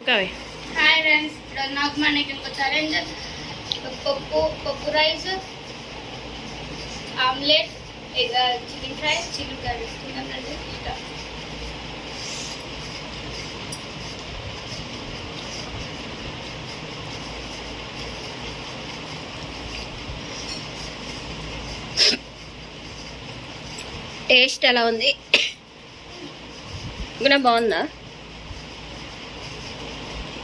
Hi friends ఇప్పుడు నాకు మనకి ఇంకో ఛాలెంజ్ పప్పు పప్పు rice omelette chicken fry chicken curry chicken curry ఇష్టం టేస్ట్ ఎలా ఉంది? ఇంకా బాగుందా?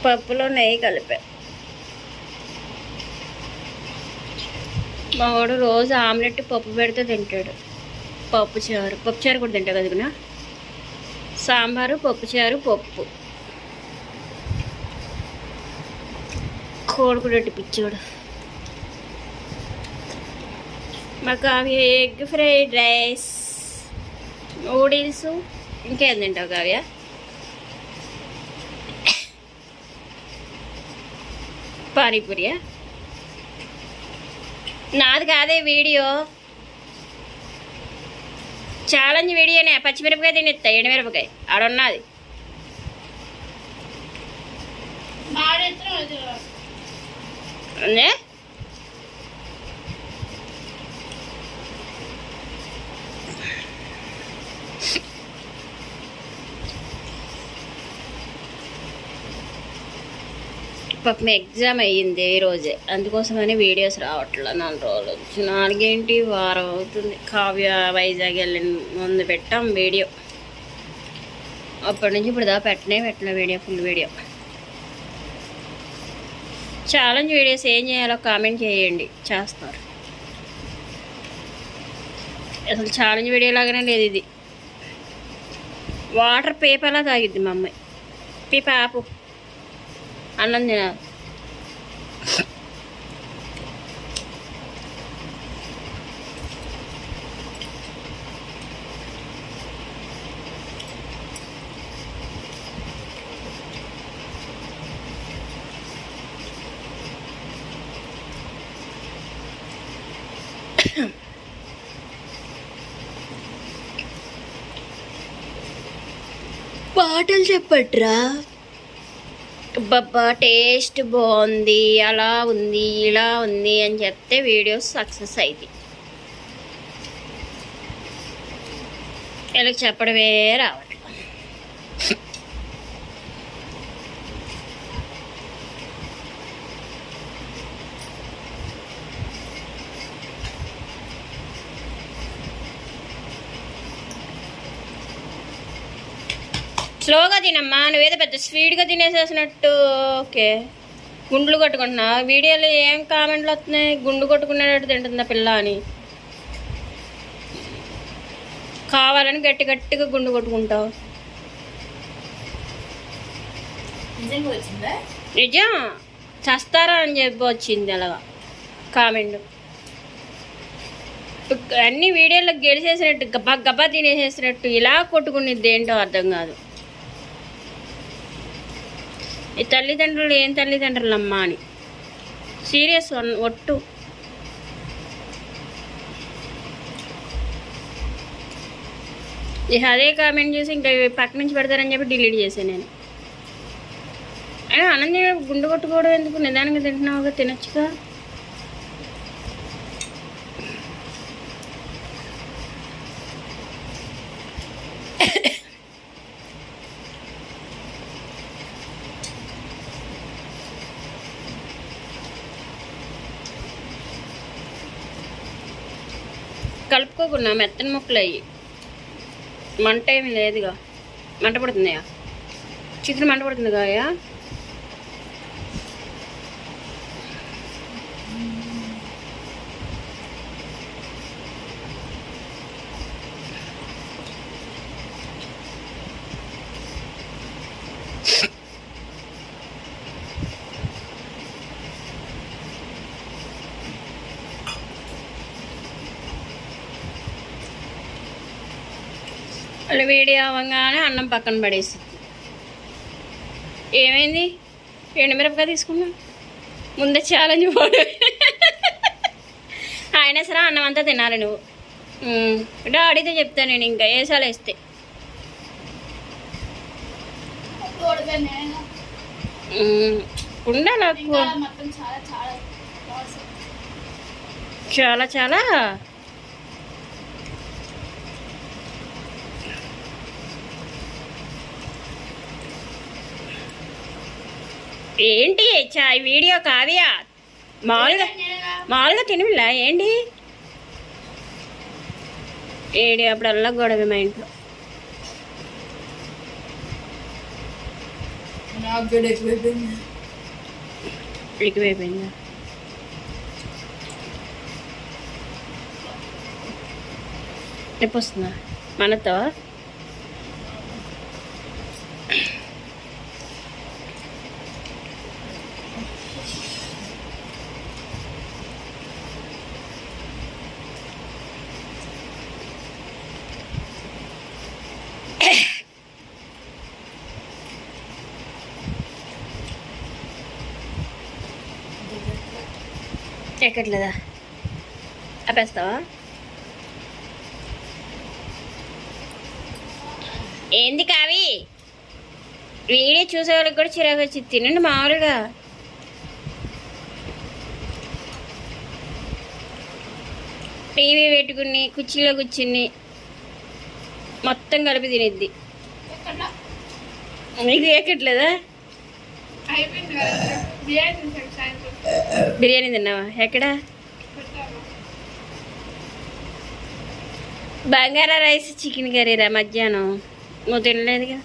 పప్పులో నెయ్యి కలిపా. మా వాడు రోజు ఆమ్లెట్ పప్పు పెడితే తింటాడు. పప్పు చారు. పప్పు చారు కూడా తింటా కదా సాంబారు పప్పు చారు పప్పు. కోడిగుడ్డు పిచ్చోడు. మాకు అవి ఎగ్ ఫ్రైడ్ రైస్ నూడిల్స్ ఇంకేం తింటావు కావ్యా? పానీపూరియా? నాది కాదే వీడియో. ఛాలెంజ్ వీడియోనే పచ్చిమిరపకాయ తినేస్తా ఎండుమిరపకాయ. ఆడున్నది. అది పాపం ఎగ్జామ్ అయ్యింది ఈరోజే అందుకోసమని వీడియోస్ రావట్లే నాలుగు రోజులు. వచ్చి నాలుగేంటి? వారం అవుతుంది. కావ్య వైజాగ్ వెళ్ళిన ముందు పెట్టాం వీడియో అప్పటి నుంచి ఇప్పుడు దా పెట్టనే పెట్టిన video full video challenge videos ఏం చేయాలో కామెంట్ చేయండి. చేస్తారు. అసలు ఛాలెంజ్ వీడియో లాగానే లేదు ఇది. వాటర్ పేపర్లా తాగిద్ది మా అమ్మాయి. పీప ఆపు. అన్నం తినాలి పాటలు చెప్పట్రా. బాబా టేస్ట్ బాగుంది అలా ఉంది ఇలా ఉంది అని చెప్తే వీడియోస్ సక్సెస్ అయింది. వీళ్ళకి చెప్పడమే రావాలి. స్లోగా తినమ్మా నువ్వేదో పెద్ద స్పీడ్గా తినేసేసినట్టు. ఓకే. గుండ్లు కొట్టుకుంటున్నా. వీడియోలో ఏం కామెంట్లు వస్తున్నాయి? గుండు కొట్టుకునేటట్టు తింటుందా పిల్ల అని. కావాలని గట్టి గట్టిగా గుండు కొట్టుకుంటావు. నిజం. చస్తారా అని చెప్పి వచ్చింది అలాగా కామెంట్. అన్ని వీడియోలో గెలిచేసినట్టు గబ్బా గబ్బా తినేసేసినట్టు ఇలా కొట్టుకునేది ఏంటో అర్థం కాదు. ఈ తల్లిదండ్రులు ఏం తల్లిదండ్రులు అమ్మా అని. సీరియస్ వన్- ఒట్టు. ఇక అదే కామెంట్ చేసి ఇంకా పక్క నుంచి పెడతారని చెప్పి డిలీట్ చేశాను నేను. అయినా అనంది గుండు కొట్టుకోవడం ఎందుకు? నిదానంగా తింటున్నావుగా? తినొచ్చుగా? కలుపుకోకుండా మెత్తని ముక్కలు అయ్యి. మంట ఏమి లేదుగా. మంట పడుతుందా చికెన్ మంట పడుతుంది అలా వేడి అవ్వగానే అన్నం పక్కన పడేసి. ఏమైంది? ఎండుమిరపకాయ తీసుకున్నా. ముందే ఛాలెంజ్ పోడు అయినా సరే అన్నం అంతా తినాలి నువ్వు. ఉమ్, డాడీతో చెప్తాను నేను ఇంకా వేసాలు వేస్తే. ఉండాలి చాలా చాలా లాస్ చాలా చాలా ఏంటి చాయ్ వీడియో కావ్య? మామూలుగా మామూలుగా తినవిలా? ఏంటి? ఏడి అప్పుడల్లా గొడవ మా ఇంట్లో. ఎక్కువైపోయింది. ఎప్పుడు వస్తుందా? మనతో? ఎక్కట్లేదా ఆపేస్తావా? ఏంది కావి? వీడియో చూసే వాళ్ళకి కూడా చిరాకు వచ్చి తినండి మామూలుగా. టీవీ పెట్టుకుని కుర్చీలో కూర్చుని మొత్తం కలిపి తినిద్ది. మీకు ఎక్కట్లేదా బిర్యానీ తిన్నావా? ఎక్కడా? బంగారా రైస్ చికెన్ కర్రీరా మధ్యాహ్నం. నువ్వు తినలేదుగా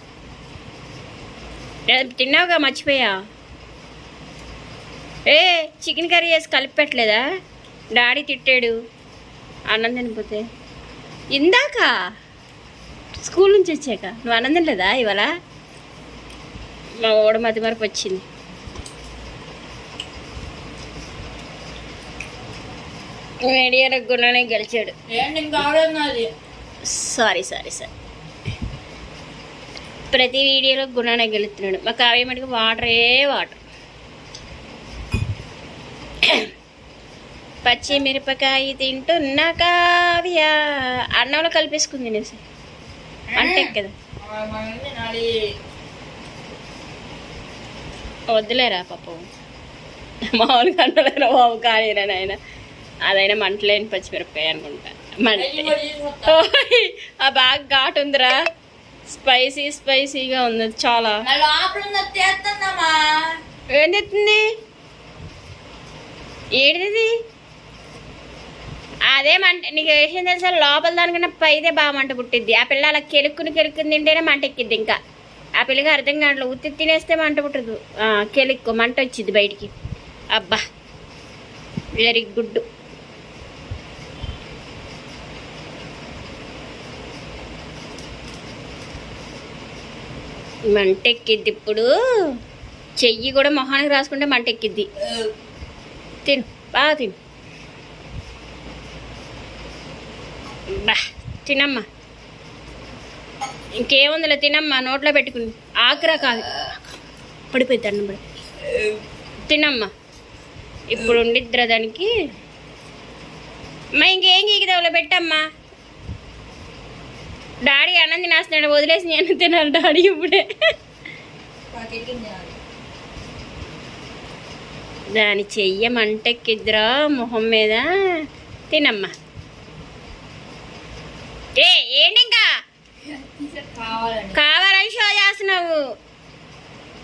తిన్నావుగా? మర్చిపోయా? ఏ చికెన్ కర్రీ వేసి కలిపి పెట్టలేదా? డాడీ తిట్టాడు. అన్నం తినిపోతే ఇందాక స్కూల్ నుంచి వచ్చాక. నువ్వు అన్నం తినలేదా ఇవాళ? మా ఓడ మతి వరకు వచ్చింది. మీడియాలో గుణనే గెలిచాడు. Sorry sorry sorry. ప్రతి వీడియోలో గుణానే గెలుస్తున్నాడు. మా కావ్య మటుకు వాటరే వాటర్. పచ్చి మిరపకాయ తింటున్న కావ్య. అన్నంలో కలిపేసుకుంది తినేసి అంటే కదా. వద్దులేరా పాపం. మామూలుగా అంటలేరా బాబు కానీ నాయన? అదైనా మంటలేని పచ్చిమిరపకాయ అనుకుంటా. మంట. ఆ బాగా ఘాటు ఉందిరా. స్పైసీ స్పైసీగా ఉంది చాలా. ఏం తెస్తుంది ఏంటిది అదే మంట. నీకు విషయం తెలుసా? లోపల దానికన్నా పైదే బాగా మంట పుట్టిద్ది. ఆ పిల్ల అలా కెలుక్కుని కెలుక్కుని తింటేనే మంట ఎక్కిద్ది ఇంకా. ఆ పిల్లగా అర్థం కావట్లేదు ఉత్తి తినేస్తే మంట పుట్టదు. కెలిక్కు మంట వచ్చింది బయటికి. అబ్బా వెరీ గుడ్. మంట ఎక్కిద్ది ఇప్పుడు. చెయ్యి కూడా మొహానికి రాసుకుంటే మంట ఎక్కిద్ది తిను బాగా తిను. బా తినమ్మా. ఇంకేముందిలే తినమ్మా నోట్లో పెట్టుకుని ఆకురా కాదు. పడిపోయింది అన్నం పడి. తినమ్మా. ఇప్పుడు ఉండిద్దిరా దానికి. అమ్మా ఇంకేం గీకుదావులో పెట్టమ్మా. డాడీ అన్నం తినేస్తున్నాడు వదిలేసి నేను తినాలి డాడీ ఇప్పుడే. దాని చెయ్యమంటెక్కిద్రా మొహం మీద. తినమ్మా. ఏ ఏంటి కావాలని షో చేస్తున్నావు.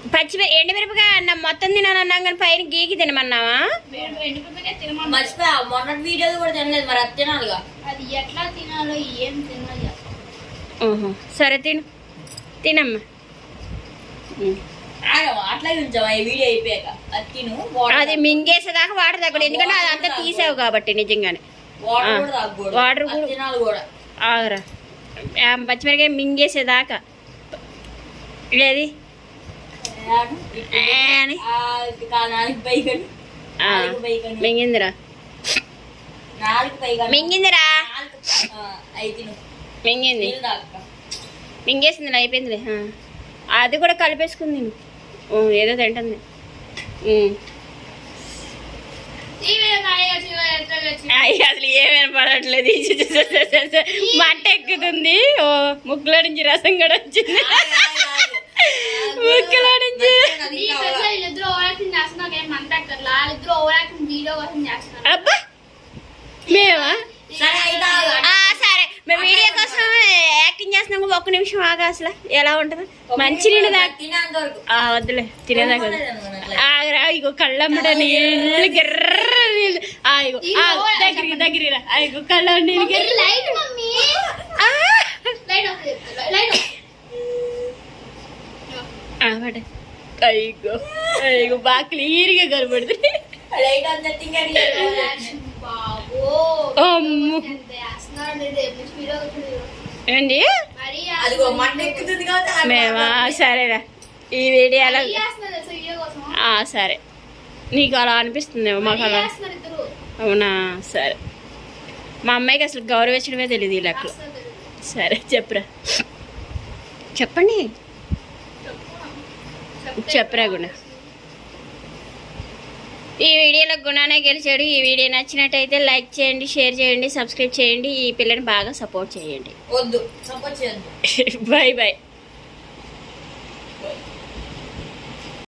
పచ్చి ఎండుమిరపకాయ అన్నం మొత్తం తినాలన్నాం కానీ పైన గీకి తినమన్నావా? ఎండిపోతే తినమన్నా మర్చిపోయా మొన్నటి వీడియోలు కూడా తినలేదు మరి అది తినాలిగా. అది ఎట్లా తినాలో ఏం తినాలి ఓహో సరే తిను. తినమ్మా. అది అది మింగేసేదాకా వాటర్ తగ్గడు ఎందుకంటే అదంతా తీసావు కాబట్టి నిజంగానే. వాటర్ కూడా తాగకూడదు. వాటర్ అది కూడా- తినాలి కూడా. ఆగరా. పచ్చిమిరకాయ మింగేసేదాకా. లేది ఏడు, ఇటు, ఏ అని? మింగిందిరా. మింగిందిరా. మింగింది. మింగేసింది అయిపోయిందిలే. అది కూడా కలిపేసుకుంది ఏదో తింటుంది. అయ్య, పడట్లేదు మంట ఎక్కుతుంది. ఓ ముక్కులో నుంచి రసం కూడా వచ్చింది. ముక్కులో నుంచి. అబ్బా! మేమా? మేము కోసం చేస్తున్నాము ఒక్క నిమిషం ఆగా అసలు. ఎలా ఉంటది? మంచి నీళ్ళు దాకా వద్దులే. తినేదాకా ఆగరా ఇగో కళ్ళమ్మట నీళ్ళు గిర్ర నీళ్ళు. ఆ, ఇగో ఆ, దగ్గరికి దగ్గరికి రా. ఆ, ఇగో కళ్ళ నీళ్ళు గిర్ర లైట్ మమ్మీ. ఆ, లైట్ ఆఫ్ చెప్తా లైట్ ఆఫ్. ఆ, పట్టు. అయ్యో అయ్యో బాగా క్లియర్గా కనబడుతుంది లైట్ బాబో. అమ్ము. ఏంటి? మేమా? సరేరా. ఈ వీడియోలో సరే. నీకు అలా అనిపిస్తుందేమో మాకు అలా అవునా? సరే. మా అమ్మాయికి అసలు గౌరవించడమే తెలియదు ఈ లెక్కలు. సరే చెప్పురా. చెప్పండి. చెప్పురా గుణ. ఈ వీడియోలో గుణానే గెలిచాడు. ఈ వీడియో నచ్చినట్టయితే లైక్ చేయండి షేర్ చేయండి సబ్స్క్రైబ్ చేయండి. ఈ పిల్లని బాగా సపోర్ట్ చేయండి. వద్దు సపోర్ట్ చేయొద్దు. Bye bye.